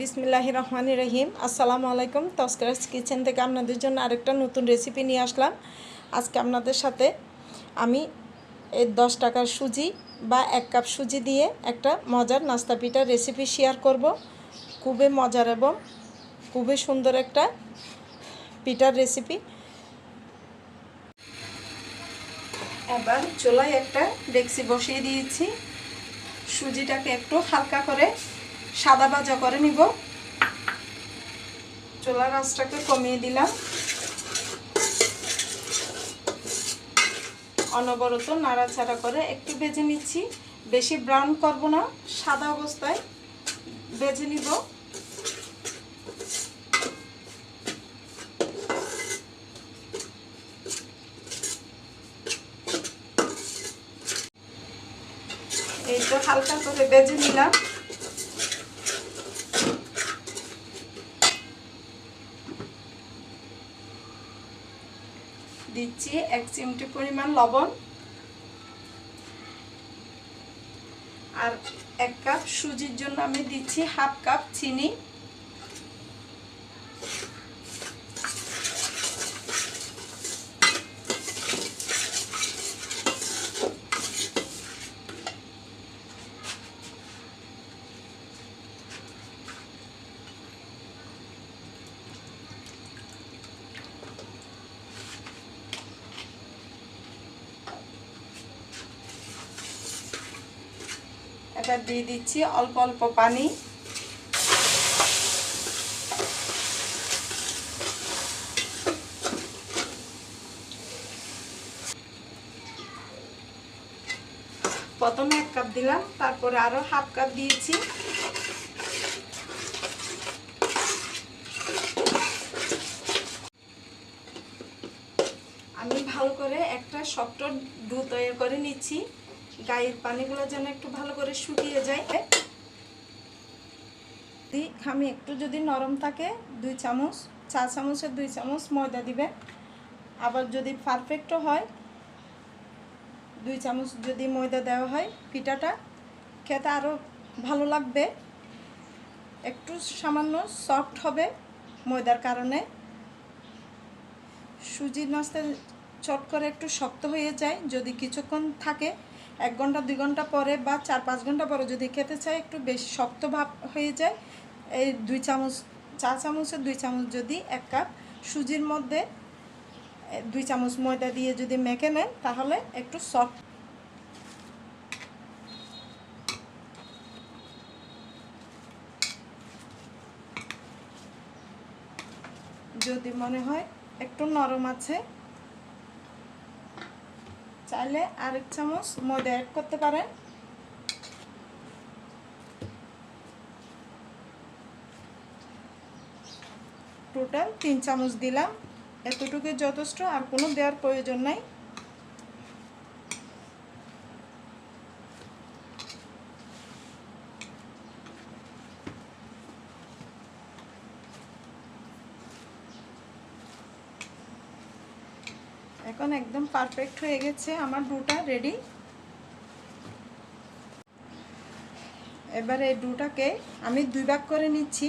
বিসমিল্লাহ রহমান রহিম। আসসালামু আলাইকুম, তস্করাস কিচেন থেকে আপনাদের জন্য আরেকটা নতুন রেসিপি নিয়ে আসলাম। আজকে আপনাদের সাথে আমি এই দশ টাকার সুজি বা এক কাপ সুজি দিয়ে একটা মজার নাস্তা পিঠার রেসিপি শেয়ার করব। খুবই মজার এবং খুবই সুন্দর একটা পিঠার রেসিপি এবার চুলায় একটা ডেক্সি বসিয়ে দিয়েছি। সুজিটাকে একটু হালকা করে সাদা ভাজা করে নিব। চুলার আঁচটাকে কমিয়ে দিলাম। অনবরত নাড়াচাড়া করে একটু ভেজে নিচ্ছি। বেশি ব্রাউন করব না, সাদা অবস্থায় ভেজে নিব। এই তো হালকা করে বেজে নিলাম। দিচ্ছি এক চিমটি পরিমাণ লবণ আর এক কাপ সুজির জন্য আমি দিচ্ছি হাফ কাপ চিনি। এবার দিয়ে দিচ্ছি অল্প অল্প পানি। প্রথমে এক কাপ দিলাম, তারপরে আরও হাফ কাপ দিয়েছি। আমি ভালো করে একটা শক্ত ডু তৈরি করে নিচ্ছি। গায়ের পানিগুলো যেন একটু ভালো করে শুকিয়ে যায়। খামি একটু যদি নরম থাকে, দুই চামচ, চা চামচের দুই চামচ ময়দা দিবেন। আবার যদি পারফেক্টও হয়, দুই চামচ যদি ময়দা দেওয়া হয়, পিঠাটা, খেতে আরও ভালো লাগবে। একটু সামান্য সফট হবে ময়দার কারণে। সুজির নাস্তা চট করে একটু শক্ত হয়ে যায়, যদি কিছুক্ষণ থাকে এক ঘণ্টা, দুই ঘণ্টা পরে বা চার, পাঁচ ঘণ্টা পরে যদি খেতে চাই একটু বেশি শক্ত ভাব হয়ে যায়। এই দুই চামচ চা চামচের দুই চামচ যদি এক কাপ সুজির মধ্যে দুই চামচ ময়দা দিয়ে যদি মেখে নেন, তাহলে একটু সফট যদি মনে হয় একটু নরম আছে চাইলে এক চামচ ময়দা অ্যাড করতে পারেন। টোটাল তিন চামচ দিলাম। এতটুকু যথেষ্ট, আর কোনো দেওয়ার প্রয়োজন নাই। এখন একদম পারফেক্ট হয়ে গেছে আমার ডুটা রেডি এবারে ডুটাকে আমি দুই ভাগ করে নিচ্ছি।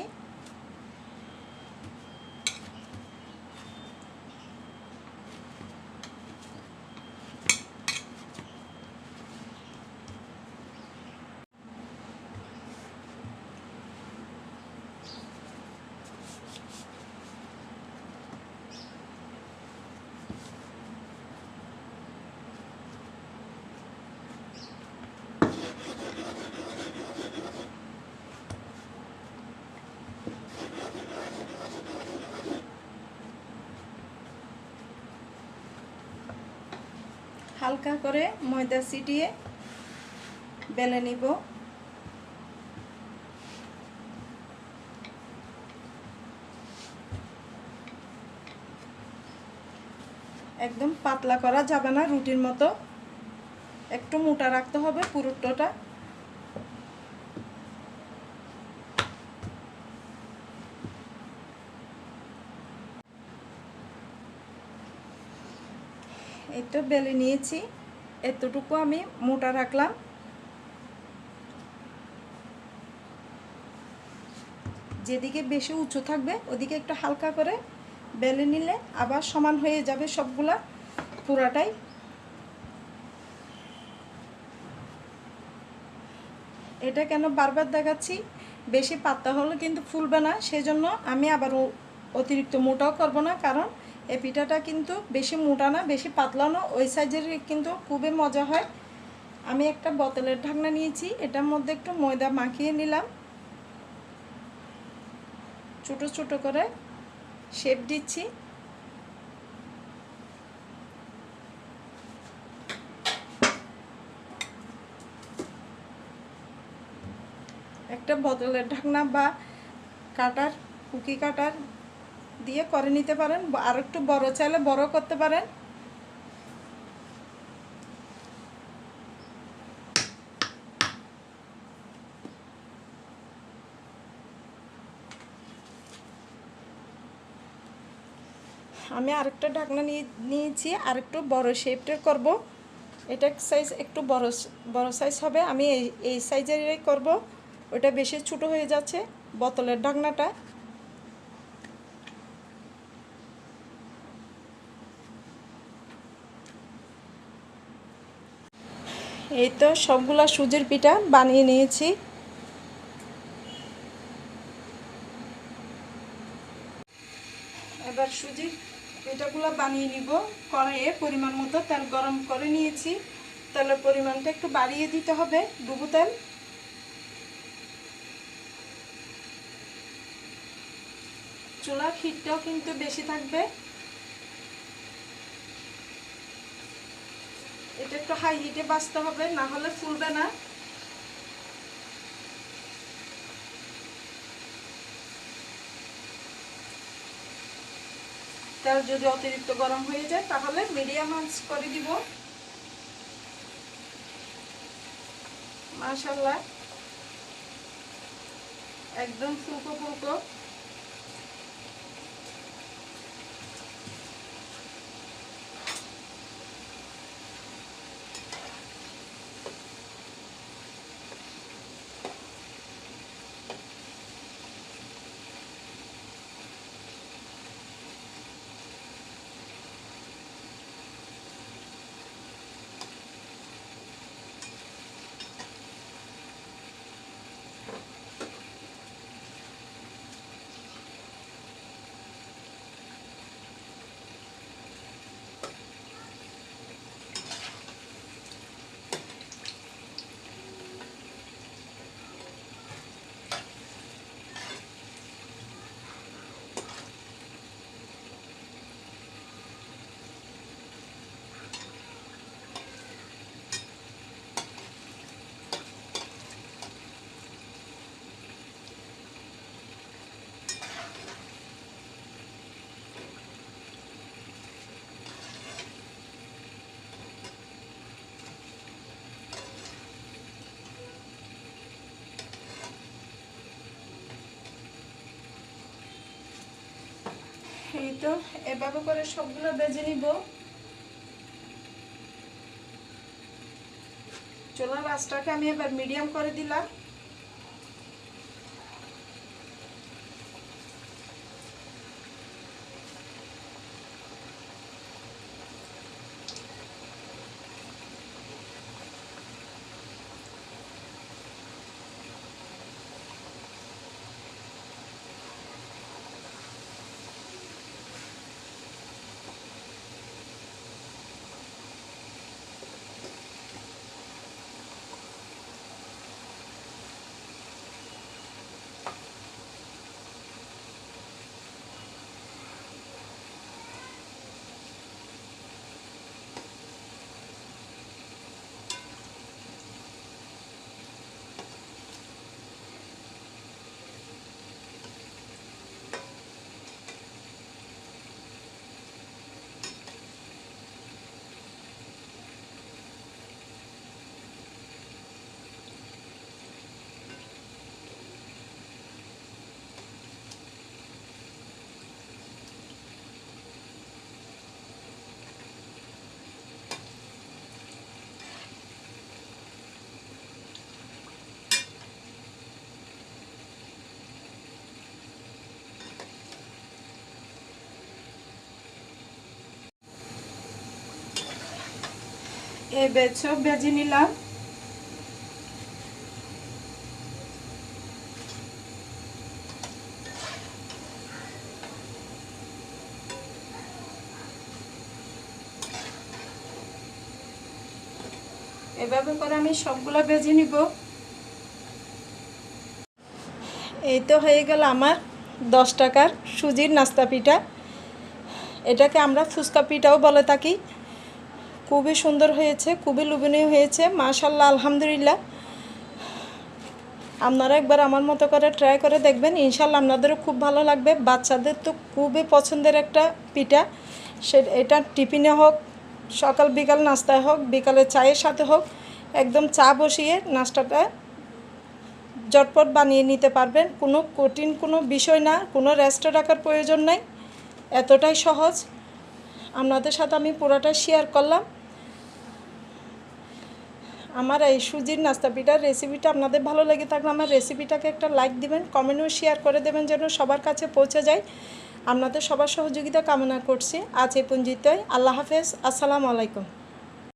হালকা করে ময়দা ছিটিয়ে বেলে নিব। একদম পাতলা করা যাবে না, রুটির মতো। একটু মোটা রাখতে হবে পুরুটোটা তো বেলে নিয়েছি। এতটুকু আমি মোটা রাখলাম। যেদিকে বেশি উঁচু থাকবে, ওদিকে একটু হালকা করে বেলে নিলে আবার সমান হয়ে যাবে সবগুলা পুরাটাই। এটা কেন বারবার দেখাচ্ছি? বেশি পাতলা হলে কিন্তু ফুলবে না, সেজন্য আমি আবার অতিরিক্ত মোটাও করব না, কারণ এই পিঠাটা কিন্তু বেশি মোটা না, বেশি পাতলা না ওই সাইজের কিন্তু খুবই মজা হয়। আমি একটা বোতলের ঢাকনা নিয়েছি, এটার মধ্যে একটু ময়দা মাখিয়ে নিলাম। ছোট ছোট করে শেপ দিচ্ছি। একটা বোতলের ঢাকনা বা কাটার, কুকি কাটার দিয়ে করে নিতে পারেন আর একটু বড় চাইলে বড় করতে পারেন। আমি আরেকটা ঢাকনা নিয়ে, নিয়েছি আরেকটু বড় শেপটের করব। এটা সাইজ একটু বড় বড় সাইজ হবে। আমি এই এই সাইজেরই করব। ওটা বেশি ছোট হয়ে যাচ্ছে বোতলের ঢাকনাটা। এই তো সবগুলা সুজির পিঠা বানিয়ে নিয়েছি। এবার সুজির পিঠাগুলো বানিয়ে নিব। কড়াইয়ে পরিমাণ মতো তেল গরম করে নিয়েছি। তেলের পরিমাণটা একটু বাড়িয়ে দিতে হবে ডুবু তেল। চুলার হিটটাও কিন্তু বেশি থাকবে। একটু হাই হিটে বাঁচতে হবে, না হলে ফুলবে না। তেল যদি অতিরিক্ত গরম হয়ে যায়, তাহলে মিডিয়াম আঁচ করে দিব। মাশাল্লাহ একদম ফুলকো ফুলকো। এই তো এভাবে করে সবগুলো বেজে নিব। চুলার রাসটাকে আমি এবার মিডিয়াম করে দিলাম। এ বেছো, বেজে নিলাম এভাবে করে আমি সবগুলো বেজে নিব। এই তো হয়ে গেল আমার দশ টাকার সুজির নাস্তা পিঠা। এটাকে আমরা ফুচকা পিঠাও বলে থাকি। খুবই সুন্দর হয়েছে, খুবই লোভনীয় হয়েছে মাশাল্লাহ আলহামদুলিল্লাহ। আপনারা একবার আমার মতো করে ট্রাই করে দেখবেন ইনশাল্লাহ আপনাদেরও খুব ভালো লাগবে। বাচ্চাদের তো খুবই পছন্দের একটা পিঠা। সে, এটা টিফিনে হোক, সকাল বিকাল নাস্তায় হোক, বিকালে চায়ের সাথে হোক, একদম চা বসিয়ে নাস্তাটা জটপট বানিয়ে নিতে পারবেন। কোনো কঠিন কোনো বিষয় না, কোনো রেস্টে রাখার প্রয়োজন নাই। এতটাই সহজ। আপনাদের সাথে আমি পুরোটা শেয়ার করলাম। আমার এই সুজির নাস্তা পিঠার রেসিপিটা আপনাদের ভালো লেগে থাকলে আমার রেসিপিটাকে একটা লাইক দিবেন কমেন্টও শেয়ার করে দেবেন যেন সবার কাছে পৌঁছে যায়। আপনাদের সবার সহযোগিতা কামনা করছি। আজ এই পঞ্জিতই আল্লাহ হাফেজ। আসসালামু আলাইকুম।